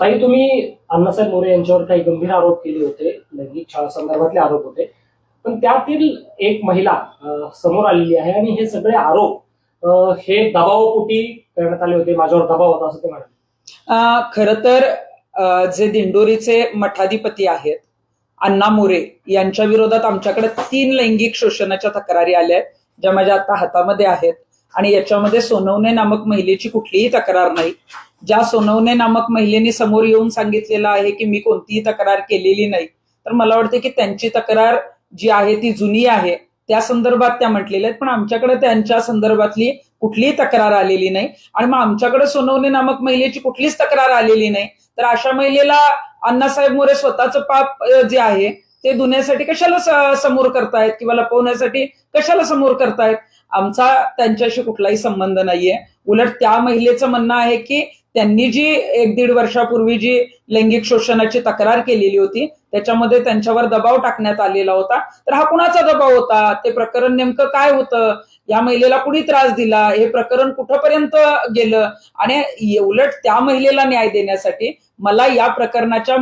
ताई तुम्ही अण्णासाहेब मोरे यांच्यावर काही गंभीर आरोप केले होते लैंगिक छळा संदर्भातले आरोप होते. पण त्यातील एक महिला समोर आलेली आहे आणि हे सगळे आरोप हे दबावपोटी करण्यात आले होते माझ्यावर दबाव होता असं ते म्हणाले. खर तर जे दिंडोरीचे मठाधिपती आहेत अण्णा मोरे यांच्या विरोधात आमच्याकडे तीन लैंगिक शोषणाच्या तक्रारी आल्या आहेत ज्या माझ्या आता हातामध्ये आहेत. आणि याच्यामध्ये सोनवणे नामक महिलेची कुठलीही तक्रार नाही. ज्या सोनवणे नामक महिलेने समोर येऊन सांगितलेलं आहे की मी कोणतीही तक्रार केलेली नाही. तर मला वाटते की त्यांची तक्रार जी आहे ती जुनी आहे. त्या संदर्भात त्या म्हटलेल्या आहेत. पण आमच्याकडे त्यांच्या संदर्भातली कुठलीही तक्रार आलेली नाही. आणि मग आमच्याकडे सोनवणे नामक महिलेची कुठलीच तक्रार आलेली नाही. तर अशा महिलेला अण्णासाहेब मोरे स्वतःचं पाप जे आहे ते धुण्यासाठी कशाला समोर करतायत? किंवा लपवण्यासाठी कशाला समोर करतायत? आमचा त्यांच्याशी कुठलाही संबंध नाहीये. उलट त्या महिलेचं म्हणणं आहे की त्यांनी जी एक दीड वर्षापूर्वी जी लैंगिक शोषणाची तक्रार केलेली होती त्याच्यामध्ये त्यांच्यावर दबाव टाकण्यात आलेला होता. तर हा कुणाचा दबाव होता? ते प्रकरण नेमकं काय होतं? या महिलेला कुणी त्रास दिला? हे प्रकरण कुठपर्यंत गेलं? आणि उलट त्या महिलेला न्याय देण्यासाठी मला या प्रकरणाच्या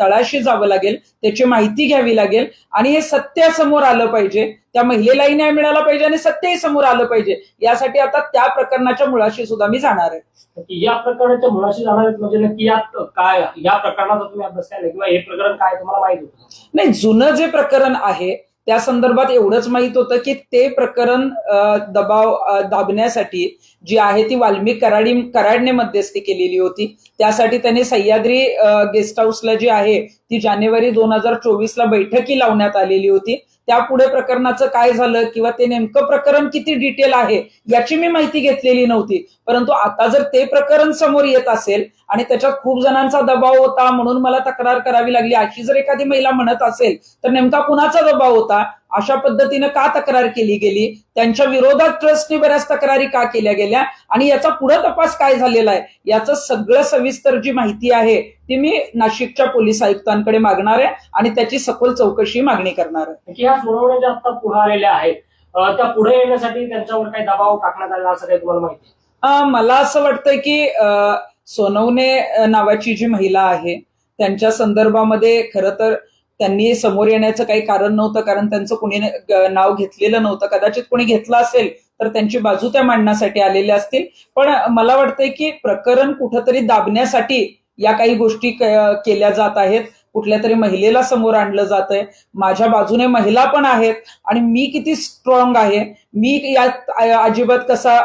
तळाशी जावं लागेल त्याची माहिती घ्यावी लागेल आणि हे सत्य समोर आलं पाहिजे. त्या महिलेलाही न्याय मिळाला पाहिजे आणि सत्यही समोर आलं पाहिजे. यासाठी आता त्या प्रकरणाच्या मुळाशी सुद्धा मी जाणार आहे. या प्रकरणाच्या मुळाशी जाणार आहेत म्हणजे नक्की यात काय या प्रकरणाचा तुम्ही अभ्यास केला किंवा हे प्रकरण काय तुम्हाला माहीत होतं? नाही जुनं जे प्रकरण आहे त्या संदर्भात एवढंच माहीत होतं की ते प्रकरण दबाव दाबण्यासाठी जी आहे ती वाल्मिक कराडी कराडने मध्यस्थी केलेली होती. त्यासाठी त्यांनी सह्याद्री गेस्ट हाऊसला जी आहे ती जानेवारी दोन हजार चोवीसला बैठकी लावण्यात आलेली होती. त्यापुढे प्रकरणाचं काय झालं किंवा ते नेमकं प्रकरण किती डिटेल आहे याची मी माहिती घेतलेली नव्हती. परंतु आता जर ते प्रकरण समोर येत असेल आणि त्याच्यात खूप जणांचा दबाव होता म्हणून मला तक्रार करावी लागली अशी जर एखादी महिला म्हणत असेल तर नेमका कुणाचा दबाव होता? अशा पद्धतीनं का तक्रार केली गेली? त्यांच्या विरोधात ट्रस्टने बऱ्याच तक्रारी का केल्या गेल्या? आणि याचा पुढे तपास काय झालेला आहे? याचं सगळं सविस्तर जी माहिती आहे ती मी नाशिकच्या पोलीस आयुक्तांकडे मागणार आहे आणि त्याची सखोल चौकशी मागणी करणार आहे. की ह्या सुनावण्या ज्या आता पुढे आलेल्या आहेत त्या पुढे येण्यासाठी त्यांच्यावर काही दबाव टाकण्यात आला असं काही तुम्हाला माहिती मला असं वाटतंय की सोनवणे नावाची जी महिला आहे त्यांच्या संदर्भामध्ये खरं तर त्यांनी समोर येण्याचं काही कारण नव्हतं कारण त्यांचं कुणी नाव घेतलेलं नव्हतं. कदाचित कोणी घेतलं असेल तर त्यांची बाजू त्या मांडण्यासाठी आलेल्या असतील. पण मला वाटतंय की प्रकरण कुठंतरी दाबण्यासाठी या काही गोष्टी केल्या जात आहेत. कुठल्या तरी महिलेला समोर आणलं जात आहे माझ्या बाजूने महिला पण आहेत आणि मी किती स्ट्रॉंग आहे. मी यात अजिबात कसा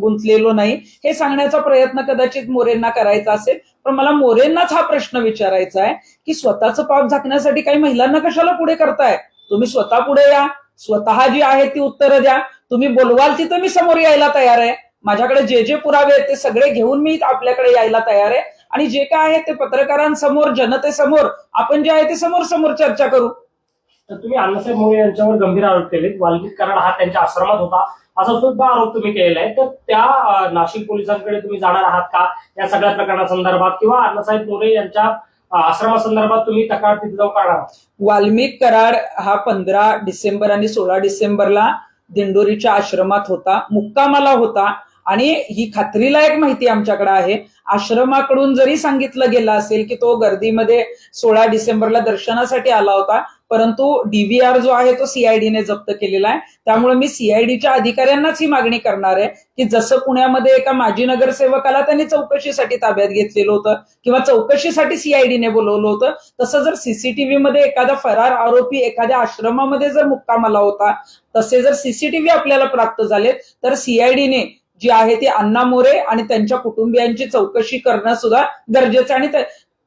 गुंतलेलो नाही. हे सांगण्याचा प्रयत्न कदाचित मोरेंना करायचा असेल. पण मला मोरेंनाच हा प्रश्न विचारायचा आहे. की स्वतःचं पाप झाकण्यासाठी काही महिलांना कशाला पुढे करताय? तुम्ही स्वतः पुढे या. स्वतः जी आहे ती उत्तरं द्या. तुम्ही बोलवाल तिथं मी समोर यायला तयार आहे. माझ्याकडे जे जे पुरावे आहेत ते सगळे घेऊन मी आपल्याकडे यायला तयार आहे. आणि जे काय आहे ते पत्रकारांसमोर जनतेसमोर आपण जे आहे ते समोर समोर चर्चा करू. तर तुम्ही अण्णासाहेब मोरे यांच्यावर गंभीर आरोप केले वाल्मिक कराड हा त्यांच्या आश्रमात होता. असा सुद्धा आरोप तुम्ही केलेला आहे. तर त्या नाशिक पोलिसांकडे तुम्ही जाणार आहात का? या सगळ्या प्रकरणासंदर्भात किंवा अण्णासाहेब मोरे यांच्या आश्रमासंदर्भात तुम्ही तक्रार तिथे जाऊन काढा. वाल्मिक करार हा पंधरा डिसेंबर आणि सोळा डिसेंबरला दिंडोरीच्या आश्रमात होता मुक्कामाला होता. आणि ही खात्रीलायक माहिती आमच्याकडे आहे. आश्रमाकडून जरी सांगितलं गेलं असेल की तो गर्दीमध्ये सोळा डिसेंबरला दर्शनासाठी आला होता परंतु डीव्हीआर जो आहे तो सीआयडीने जप्त केलेला आहे. त्यामुळे मी सीआयडीच्या अधिकाऱ्यांनाच ही मागणी करणार आहे की जसं पुण्यामध्ये एका माजी नगरसेवकाला त्यांनी चौकशीसाठी ताब्यात घेतलेलं होतं किंवा चौकशीसाठी सीआयडीने बोलवलं होतं तसं जर सीसीटीव्ही मध्ये एखादा फरार आरोपी एखाद्या आश्रमामध्ये जर मुक्कामाला होता तसे जर सीसीटीव्ही आपल्याला प्राप्त झाले तर सीआयडीने जी आहे ती अण्णा मोरे आणि त्यांच्या कुटुंबियांची चौकशी करणं सुद्धा गरजेचं आणि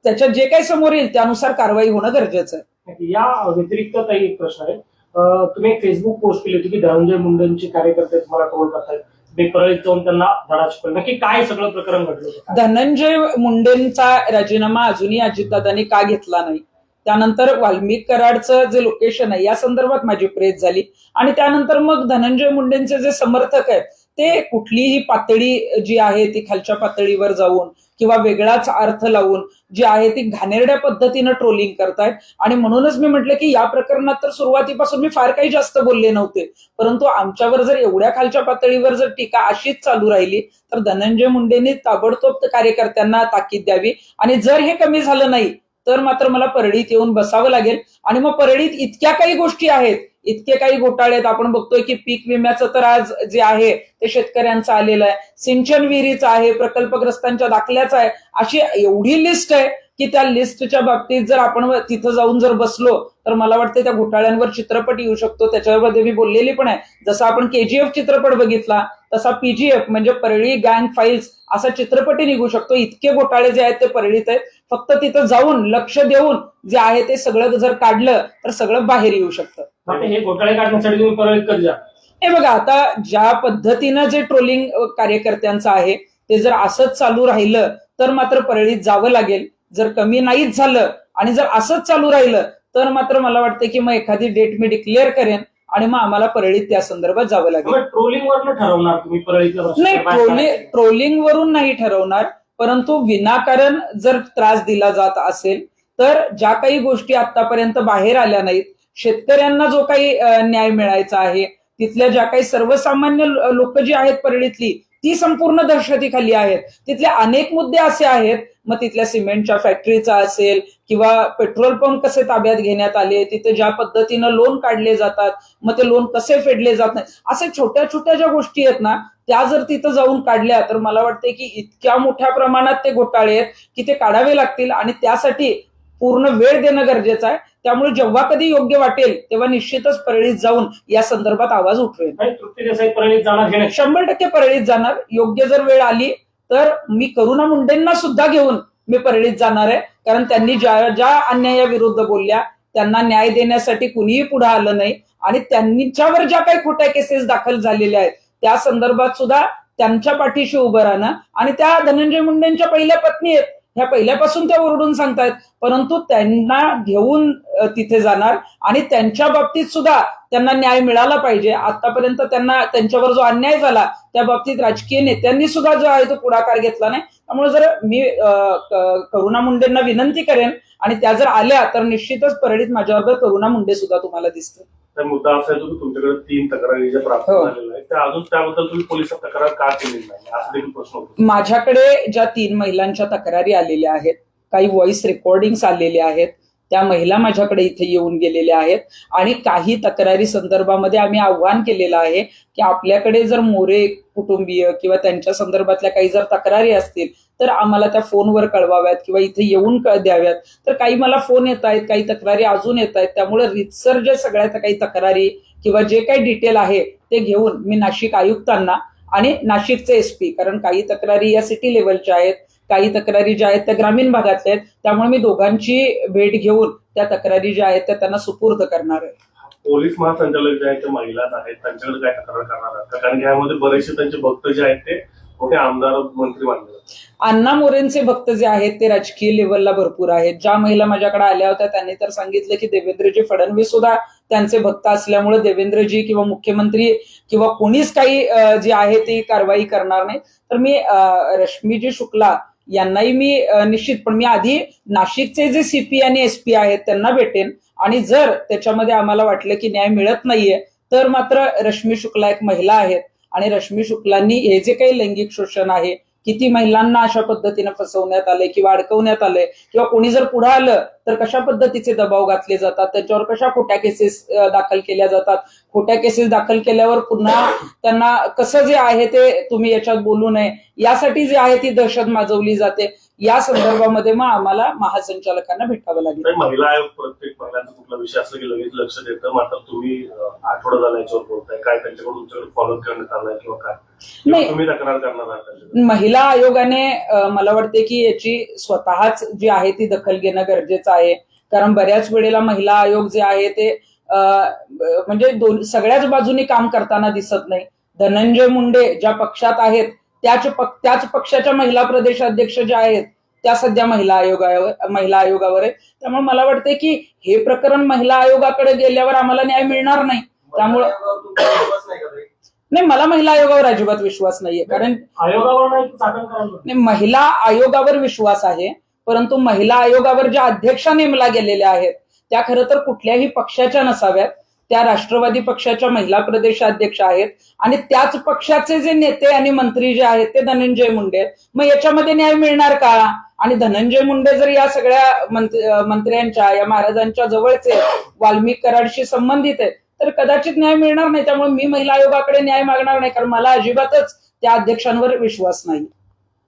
त्याच्यात जे काही समोर येईल त्यानुसार कारवाई होणं गरजेचं आहे. या व्यतिरिक्त काही एक प्रश्न आहे. तुम्ही एक फेसबुक पोस्ट केली होती की धनंजय मुंडेंचे कार्यकर्ते तुम्हाला कॉल करतायत. जाऊन त्यांना नक्की काय सगळं प्रकरण घडलं धनंजय मुंडेंचा राजीनामा अजूनही अजितदादांनी का घेतला नाही? त्यानंतर वाल्मिक कराडचं जे लोकेशन आहे या संदर्भात माझी प्रेस झाली. आणि त्यानंतर मग धनंजय मुंडेंचे जे समर्थक आहेत ते कुठलीही पातळी जी आहे ती खालच्या पातळीवर जाऊन किंवा वेगळाच अर्थ लावून जी आहे ती घाणेरड्या पद्धतीनं ट्रोलिंग करतायत. आणि म्हणूनच मी म्हटलं की या प्रकरणात तर सुरुवातीपासून मी फार काही जास्त बोलले नव्हते. परंतु आमच्यावर जर एवढ्या खालच्या पातळीवर जर टीका अशीच चालू राहिली तर धनंजय मुंडेंनी ताबडतोब कार्यकर्त्यांना ताकीद द्यावी. आणि जर हे कमी झालं नाही तर मात्र मला परळीत येऊन बसावं लागेल. आणि मग परळीत इतक्या काही गोष्टी आहेत. इतके काही घोटाळे आहेत. आपण बघतोय की पीक विम्याचं तर आज जे आहे ते शेतकऱ्यांचं आलेलं आहे. सिंचन विहिरीचं आहे प्रकल्पग्रस्तांच्या दाखल्याचं आहे. अशी एवढी लिस्ट आहे. की त्या लिस्टच्या बाबतीत जर आपण तिथं जाऊन जर बसलो तर मला वाटतं त्या घोटाळ्यांवर चित्रपट येऊ शकतो. त्याच्यामध्ये मी बोललेली पण आहे. जसा आपण केजीएफ चित्रपट बघितला तसा पीजीएफ म्हणजे परळी गँग फाईल्स असा चित्रपटही निघू शकतो. इतके घोटाळे जे आहेत ते परळीत आहेत. फक्त तिथं जाऊन लक्ष देऊन जे आहे ते सगळं जर काढलं तर सगळं बाहेर येऊ शकतं. आता हे घोटाळे काढण्यासाठी तुम्ही परळीत कधी जा? हे बघा आता ज्या पद्धतीनं जे ट्रोलिंग कार्यकर्त्यांचं आहे ते जर असंच चालू राहिलं तर मात्र परळीत जावं लागेल. जर कमी नाहीच झालं आणि जर असंच चालू राहिलं तर मात्र मला वाटतं की मग एखादी डेट मी डिक्लेअर करेन आणि मग आम्हाला परळीत त्या संदर्भात जावं लागेल. ट्रोलिंग वरनं ठरवणार तुम्ही नाही ट्रोलिंग ट्रोलिंग वरून नाही ठरवणार परंतु विनाकारण जर त्रास दिला जात असेल तर ज्या काही गोष्टी आतापर्यंत बाहेर आल्या नाहीत शेतकऱ्यांना जो काही न्याय मिळायचा आहे तिथल्या ज्या काही सर्वसामान्य लोक जी आहेत परळीतली ती संपूर्ण दहशतीखाली आहेत. तिथले अनेक मुद्दे असे आहेत. मग तिथल्या सिमेंटच्या फॅक्टरीचा असेल किंवा पेट्रोल पंप कसे ताब्यात घेण्यात आले तिथे ज्या पद्धतीनं लोन काढले जातात मग ते लोन कसे फेडले जात नाही असे छोट्या छोट्या ज्या गोष्टी आहेत ना त्या जर तिथं जाऊन काढल्या तर मला वाटते की इतक्या मोठ्या प्रमाणात ते घोटाळे आहेत की ते काढावे लागतील आणि त्यासाठी पूर्ण वेळ देणं गरजेचं आहे. त्यामुळे जेव्हा कधी योग्य वाटेल तेव्हा निश्चितच परळीत जाऊन या संदर्भात आवाज उठवेल. परळीत जाणार शंभर टक्के परळीत जाणार. योग्य जर वेळ आली तर मी करुणा मुंडेंना सुद्धा घेऊन मी परळीत जाणार आहे. कारण त्यांनी ज्या ज्या अन्यायाविरुद्ध बोलल्या त्यांना न्याय देण्यासाठी कुणीही पुढे आलं नाही. आणि त्यांच्यावर ज्या काही खोट्या केसेस दाखल झालेल्या आहेत त्या संदर्भात सुद्धा त्यांच्या पाठीशी उभं राहणं. आणि त्या धनंजय मुंडेंच्या पहिल्या पत्नी आहेत ह्या पहिल्यापासून त्या ओरडून सांगतायत. परंतु त्यांना घेऊन तिथे जाणार आणि त्यांच्या बाबतीत सुद्धा त्यांना न्याय मिळाला पाहिजे. आतापर्यंत त्यांना त्यांच्यावर जो अन्याय झाला त्या बाबतीत राजकीय नेत्यांनी सुद्धा जो आहे तो पुढाकार घेतला नाही. त्यामुळे जर मी करुणा मुंडेंना विनंती करेन आणि त्या जर आल्या तर निश्चितच परळीत माझ्याबरोबर करुणा मुंडे सुद्धा तुम्हाला दिसतील. तर मुद्दा असा येतो की तुमच्याकडे तीन तक्रारी ज्या प्राप्त हो. झालेल्या आहेत त्या अजून त्याबद्दल तुम्ही पोलिसात तक्रार का केलेली नाही असा देखील प्रश्न होतो माझ्याकडे ज्या तीन महिलांच्या तक्रारी आलेल्या आहेत काही व्हॉइस रेकॉर्डिंग्स आलेले आहेत त्या महिला माझ्याकडे इथे येऊन गेलेल्या आहेत. आणि काही तक्रारी संदर्भामध्ये आम्ही आव्हान केलेलं आहे की आपल्याकडे जर मोरे कुटुंबीय किंवा त्यांच्या संदर्भातल्या काही जर तक्रारी असतील तर आम्हाला त्या फोनवर कळवाव्यात किंवा इथे येऊन कळ द्याव्यात. तर काही मला फोन येत आहेत काही तक्रारी अजून येत आहेत. त्यामुळे रितसर जे सगळ्या काही तक्रारी किंवा जे काही डिटेल आहे ते घेऊन मी नाशिक आयुक्तांना आणि नाशिकचे एसपी कारण काही तक्रारी या सिटी लेवलच्या आहेत. काही तक्रारी ज्या आहेत त्या ग्रामीण भागातल्या आहेत. त्यामुळे मी दोघांची भेट घेऊन त्या तक्रारी ज्या आहेत त्या त्यांना सुपूर्द करणार आहे. पोलीस महासंचालक जे आहेत ते महिलाच आहेत. त्यांच्याकडे काय तक्रार करणार आहात? कारण यामध्ये बरेचसे त्यांचे भक्त जे आहेत ते मोठे आमदार मंत्री मानले. अण्णा मोरेंचे भक्त जे आहेत ते राजकीय लेवलला भरपूर आहेत. ज्या महिला माझ्याकडे आल्या होत्या त्यांनी तर सांगितलं की देवेंद्रजी फडणवीस सुद्धा त्यांचे भक्त असल्यामुळे देवेंद्रजी किंवा मुख्यमंत्री किंवा कोणीच काही जी आहे ती कारवाई करणार नाही. तर मी रश्मीजी शुक्ला यांनाही मी निश्चित पण मी आधी नाशिकचे जे सीपी आणि एसपी आहेत त्यांना भेटेन. आणि जर त्याच्यामध्ये आम्हाला वाटलं की न्याय मिळत नाहीये तर मात्र रश्मी शुक्ला एक महिला आहेत. आणि रश्मी शुक्लांनी हे जे काही लैंगिक शोषण आहे किती महिलांना अशा पद्धतीनं फसवण्यात आले किंवा अडकवण्यात आले किंवा कोणी जर पुढे आलं तर कशा पद्धतीचे दबाव घातले जातात? त्याच्यावर कशा खोट्या केसेस दाखल केल्या जातात? खोट्या केसेस दाखल केल्यावर पुन्हा त्यांना कसं जे आहे ते तुम्ही याच्यात बोलू नये. यासाठी जे आहे ती दहशत माजवली जाते. या संदर्भामध्ये मग आम्हाला महासंचालकांना भेटावं लागेल. महिला आयोग प्रत्येक महिलांचा कुठला विषय असला की लगेच लक्ष देतं. मात्र तुम्ही आठवडा झाला याच्यावर बोलताय. काय त्यांच्याकडून तुमच्याकडे फॉलो करण्यात आलाय किंवा काय? नाही. तक्रार करणार आहात महिला आयोगाने मला वाटते की याची स्वतःच जी आहे ती दखल घेणं गरजेचं आहे. कारण बऱ्याच वेळेला महिला आयोग जे आहे ते म्हणजे दोन सगळ्याच बाजूनी काम करताना दिसत नाही. धनंजय मुंडे ज्या पक्षात आहेत त्याच पक- त्याच पक्षाच्या महिला प्रदेशाध्यक्ष ज्या आहेत त्या सध्या महिला आयोगावर महिला आयोगावर आहे त्यामुळे मला वाटते की हे प्रकरण महिला आयोगाकडे गेल्यावर आम्हाला न्याय मिळणार नाही. त्यामुळं नाही मला महिला आयोगावर अजिबात विश्वास नाहीये. कारण आयोगावर नाही महिला आयोगावर विश्वास आहे परंतु महिला आयोगावर ज्या अध्यक्षा नेमल्या गेलेल्या आहेत त्या खरं तर कुठल्याही पक्षाच्या नसाव्यात. त्या राष्ट्रवादी पक्षाच्या महिला प्रदेशाध्यक्ष आहेत आणि त्याच पक्षाचे जे नेते आणि मंत्री जे आहेत ते धनंजय मुंडे आहेत. मग याच्यामध्ये न्याय मिळणार का? आणि धनंजय मुंडे जर या सगळ्या मंत्र्यांच्या या महाराजांच्या जवळचे वाल्मिक कराडशी संबंधित आहेत तर कदाचित न्याय मिळणार नाही त्यामुळे मी महिला आयोगाकडे न्याय मागणार नाही कारण मला अजिबातच त्या अध्यक्षांवर विश्वास नाही.